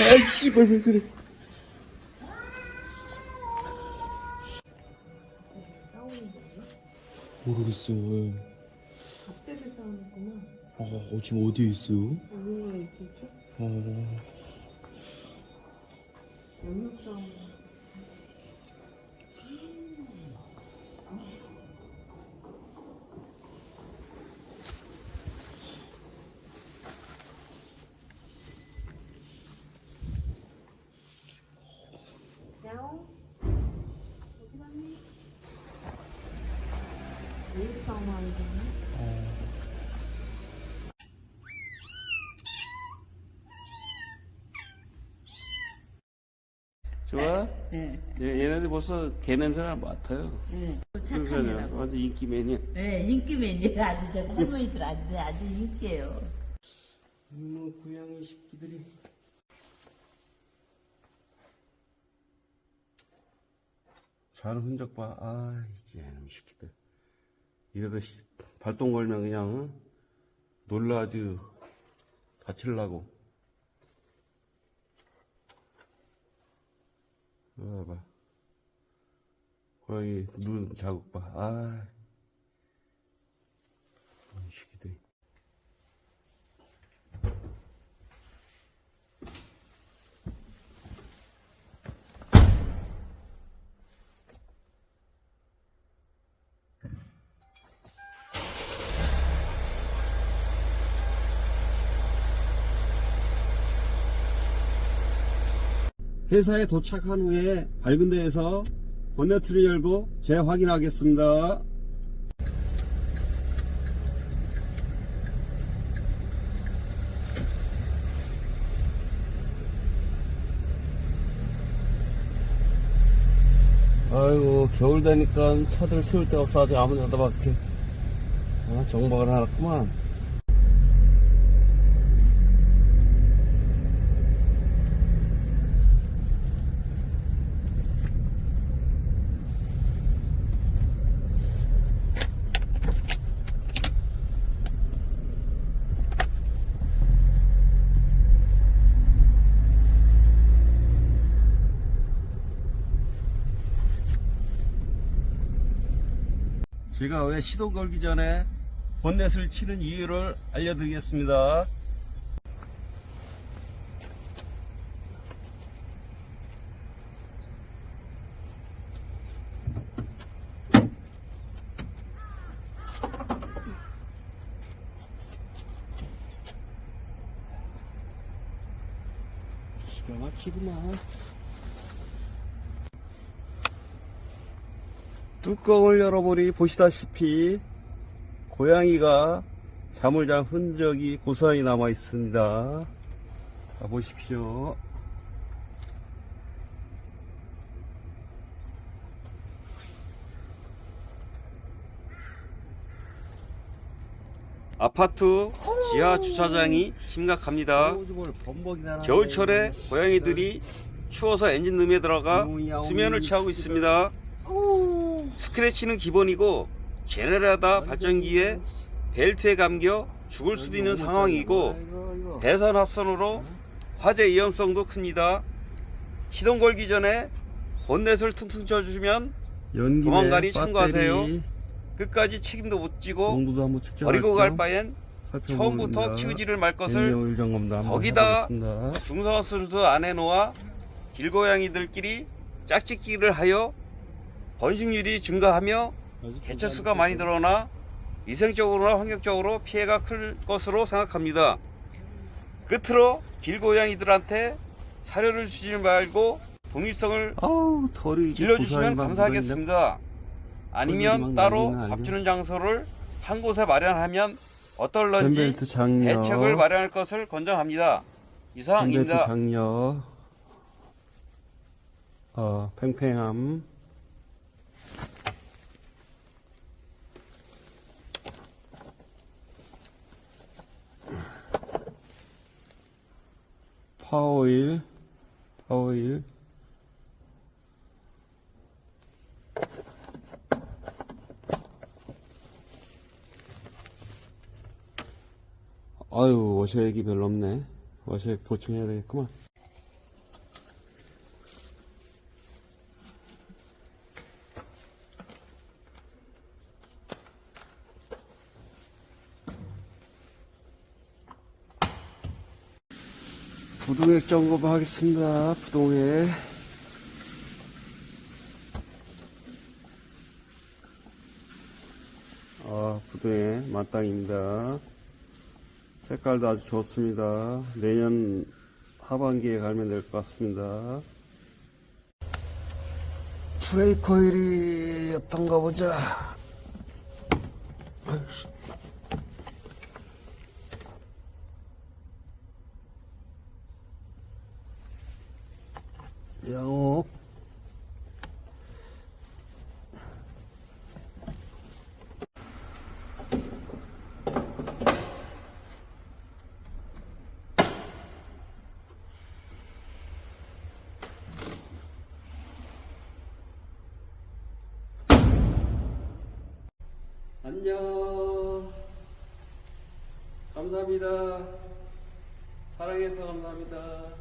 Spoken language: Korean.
아이, 씨발, 왜 그래. 싸우는 거예요? 모르겠어, 왜. 밥 때문에 싸우는구나. 아, 어, 지금 어디에 있어요? 어느 애 있겠죠? 어, 영역 싸움. 야옹 어디 갔니? 영역 싸움 하는 거네. 좋아? 네, 얘, 얘네들 벌써 개 냄새를 맡아요. 네. 착한 그러잖아요. 애라고. 완전 인기맨이야. 네, 인기맨이에요. 아주 저 할머니들 아주, 아주 인기예요. 이놈의 고양이 새끼들이. 자는 흔적 봐. 아, 이제 이놈의 새끼들. 이래도 씨, 발동 걸면 그냥, 응? 놀라 아주 다칠라고. 봐봐. 고양이 눈 자국 봐. 아, 이 새끼들이. 회사에 도착한 후에 밝은 데에서 본네트를 열고 재확인하겠습니다. 아이고 겨울 되니까 차들 세울 데 없어. 아주 아무 데나 밖에. 아, 정박을 해놨구만 제가 왜 시동 걸기 전에 본넷을 치는 이유를 알려드리겠습니다. 기가 막히구만. 뚜껑을 열어보니 보시다시피 고양이가 잠을 잔 흔적이 고스란히 남아 있습니다. 자, 보십시오. 아파트 지하 주차장이 심각합니다. 겨울철에 고양이들이 추워서 엔진 룸에 들어가 수면을 취하고 있습니다. 스크래치는 기본이고 제네레다 발전기에 벨트에 감겨 죽을 수도 있는 상황이고 대선 합선으로 화재 위험성도 큽니다. 시동 걸기 전에 본넷을 퉁퉁 쳐주시면 도망가니 참고하세요. 끝까지 책임도 못 지고 버리고 갈 바엔 처음부터 키우지를 말 것을 거기다 중성화수도 안 해놓아 길고양이들끼리 짝짓기를 하여 번식률이 증가하며 개체수가 많이 늘어나 위생적으로나 환경적으로 피해가 클 것으로 생각합니다. 끝으로 길고양이들한테 사료를 주지 말고 독립성을 길러주시면 감사하겠습니다. 아니면 따로 밥 주는 장소를 한 곳에 마련하면 어떨런지. 대책을 마련할 것을 권장합니다. 이상입니다. 장려. 어, 팽팽함. 파워일. 파워일. 아유, 워셔액이 별로 없네. 워셔액 보충해야 되겠구만. 부동액 점검하겠습니다. 부동액. 아, 부동액 만땅입니다. 색깔도 아주 좋습니다. 내년 하반기에 갈면 될 것 같습니다. 브레이크 오일이 어떤가 보자. 양호. 안녕. 감사합니다. 사랑해서 감사합니다.